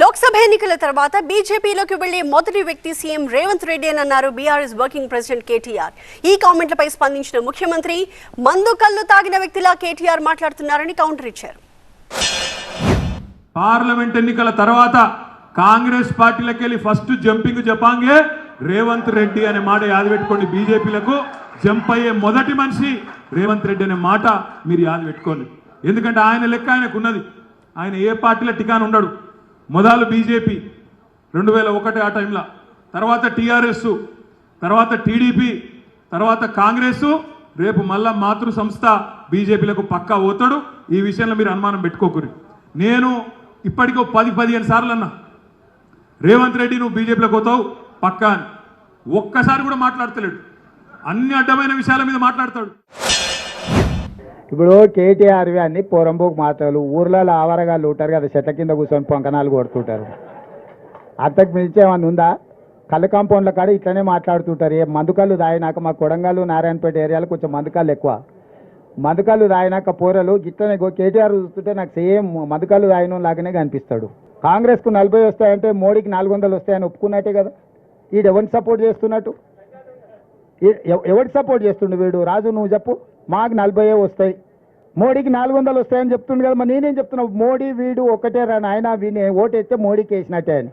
లోక్సభ ఎన్నికల తర్వాత బీజేపీలోకి వెళ్ళే మొదటి వ్యక్తి సీఎం రేవంత్ రెడ్డి అని అన్నారు బీఆర్ఎస్ వర్కింగ్ ప్రెసిడెంట్ కేటీఆర్. ఈ కామెంట్లపై స్పందించిన ముఖ్యమంత్రి మందు కళ్ళు తాగిన వ్యక్తిలా కేటీఆర్ మాట్లాడుతున్నారని కౌంటర్ ఇచ్చారు. పార్లమెంట్ ఎన్నికల తర్వాత కాంగ్రెస్ పార్టీలకెళ్ళి ఫస్ట్ జంపింగ్ జపాంగే రేవంత్ రెడ్డి అనే మాట యాద పెట్టుకోండి బీజేపీలకు. జంప్ అయ్యే మొదటి మనిషి రేవంత్ రెడ్డి అనే మాట మీరు యాద పెట్టుకోండి. ఎందుకంటే ఆయన లెక్క ఆయనకున్నది. ఆయన ఏ పార్టీలో టికాన్ ఉండడు మొదలు బీజేపీ రెండు వేల ఒకటి ఆ టైంలో. తర్వాత టీఆర్ఎస్ తర్వాత టీడీపీ తర్వాత కాంగ్రెస్. రేపు మళ్ళా మాతృ సంస్థ బీజేపీలకు పక్కా పోతాడు. ఈ విషయంలో మీరు అనుమానం పెట్టుకోకూరి నేను ఇప్పటికో పది పదిహేను సార్లు అన్నా రేవంత్ రెడ్డి నువ్వు బీజేపీలోకి పోతావు పక్కా అని. ఒక్కసారి కూడా మాట్లాడతలేడు. అన్ని అడ్డమైన విషయాల మీద మాట్లాడతాడు. ఇప్పుడు కేటీఆర్వి అన్ని పోరంబోకు మాటలు ఊర్లలో ఆవరగాళ్ళు ఉంటారు కదా చెట్ల కింద కూర్చొని పొంకనాలు కొడుతుంటారు. అంతకు మించేమన్నా ఉందా? కళ్ళు కాంపౌండ్ల కాడ ఇట్లనే మాట్లాడుతుంటారు. ఏ మందుకళ్ళు తాగినాక మా కొడంగల్లు నారాయణపేట ఏరియాలో కొంచెం మందుకళ్ళు ఎక్కువ. మందుకళ్ళు దాయినాక పోరలు ఇట్లనే కేటీఆర్ చూస్తుంటే నాకు సేమ్ మందుకళ్ళు తాగిన లాగానే కనిపిస్తాడు. కాంగ్రెస్కు నలభై వస్తాయంటే మోడీకి నాలుగు వందలు వస్తాయని ఒప్పుకున్నట్టే కదా. వీడు ఎవరిని సపోర్ట్ చేస్తున్నట్టు? ఎవ- ఎవరికి సపోర్ట్ చేస్తుండు వీడు? రాజు నువ్వు చెప్పు. మాకు నలభై వస్తాయి. మోడీకి నాలుగు వందలు వస్తాయని చెప్తుండు కదా మరి నేనేం చెప్తున్నావు మోడీ వీడు ఒకటే రా నాయన వీని ఓటు మోడీకి వేసినట్టే అని.